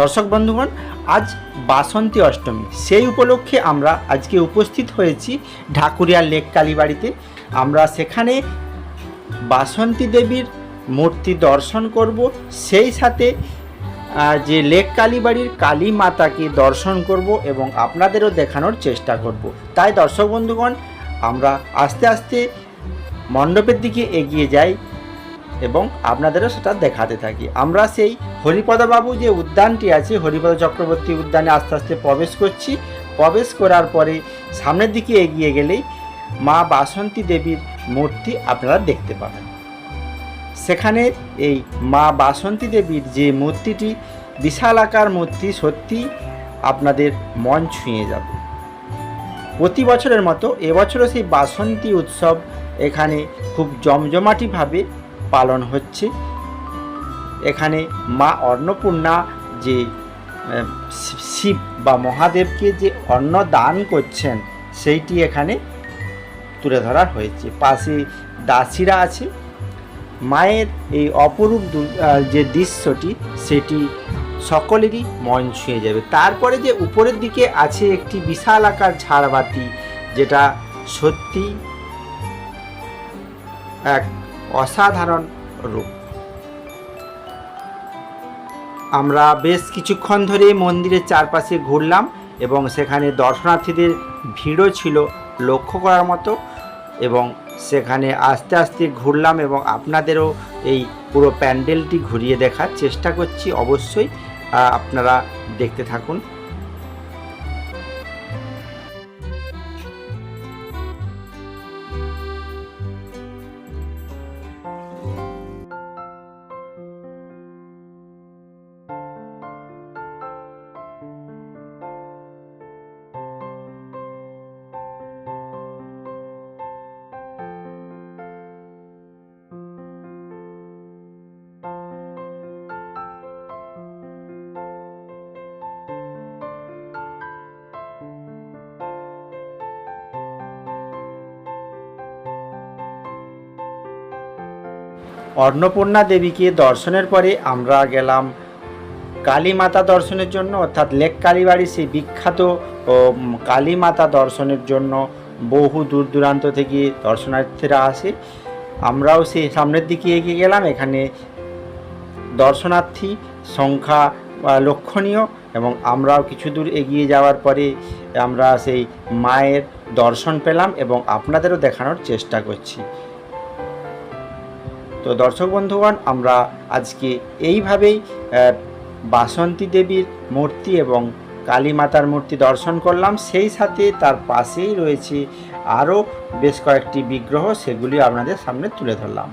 দর্শক বন্ধুগণ, আজ বাসন্তী অষ্টমী। সেই উপলক্ষে আমরা আজকে উপস্থিত হয়েছি ঢাকুরিয়া লেক কালীবাড়িতে। আমরা সেখানে বাসন্তী দেবীর মূর্তি দর্শন করব। সেই সাথে যে লেক কালীবাড়ির কালী মাতাকে দর্শন করব এবং আপনাদেরও দেখানোর চেষ্টা করব। তাই দর্শক বন্ধুগণ, আমরা আস্তে আস্তে মণ্ডপের দিকে এগিয়ে যাই। এবং আপনাদেরও সেটা দেখাতে থাকি। আমরা সেই হরিপদবাবু যে উদ্যানটি আছে, হরিপদ চক্রবর্তী উদ্যানে আস্তে আস্তে প্রবেশ করছি। প্রবেশ করার পরে সামনের দিকে এগিয়ে গেলেই মা বাসন্তী দেবীর মূর্তি আপনারা দেখতে পাবেন। সেখানে এই মা বাসন্তী দেবীর যে মূর্তিটি বিশাল আকার মূর্তি সত্যি আপনাদের মন ছুঁয়ে যাবে। প্রতি বছরের মতো এবছরও সেই বাসন্তী উৎসব এখানে খুব জমজমাটিভাবে পালন হচ্ছে। এখানে মা অন্নপূর্ণা যে শিব বা মহাদেবকে যে অন্ন দান করছেন, সেইটি এখানে তুলে ধরা হয়েছে। পাশে দাসীরা আছে। মায়ের এই অপরূপ যে দৃশ্যটি, সেটি সকলেরই মন ছুঁয়ে যাবে। তারপরে যে উপরের দিকে আছে একটি বিশাল আকার ঝাড়বাতি, যেটা সত্যি এক অসাধারণ রূপ। আমরা বেশ কিছুক্ষণ ধরে মন্দিরের চারপাশে ঘুরলাম এবং সেখানে দর্শনার্থীদের ভিড়ও ছিল লক্ষ্য করার মতো এবং সেখানে আস্তে আস্তে ঘুরলাম এবং আপনাদেরও এই পুরো প্যান্ডেলটি ঘুরিয়ে দেখার চেষ্টা করছি অবশ্যই। আপনারা দেখতে থাকুন। অন্নপূর্ণা দেবীকে দর্শনের পরে আমরা গেলাম কালী মাতা দর্শনের জন্য, অর্থাৎ লেক কালীবাড়ি, সেই বিখ্যাত কালী মাতা দর্শনের জন্য বহু দূর দূরান্ত থেকে দর্শনার্থীরা আসে। আমরাও সেই সামনের দিকে এগিয়ে গেলাম, এখানে দর্শনার্থী সংখ্যা লক্ষণীয় এবং আমরাও কিছু দূর এগিয়ে যাওয়ার পরে আমরা সেই মায়ের দর্শন পেলাম এবং আপনাদেরও দেখানোর চেষ্টা করছি। তো দর্শক বন্ধুগণ, আমরা আজকে এইভাবেই বাসন্তী দেবীর মূর্তি এবং কালী মাতার মূর্তি দর্শন করলাম। সেই সাথে তার পাশেই রয়েছে আরও বেশ কয়েকটি বিগ্রহ, সেগুলি আপনাদের সামনে তুলে ধরলাম।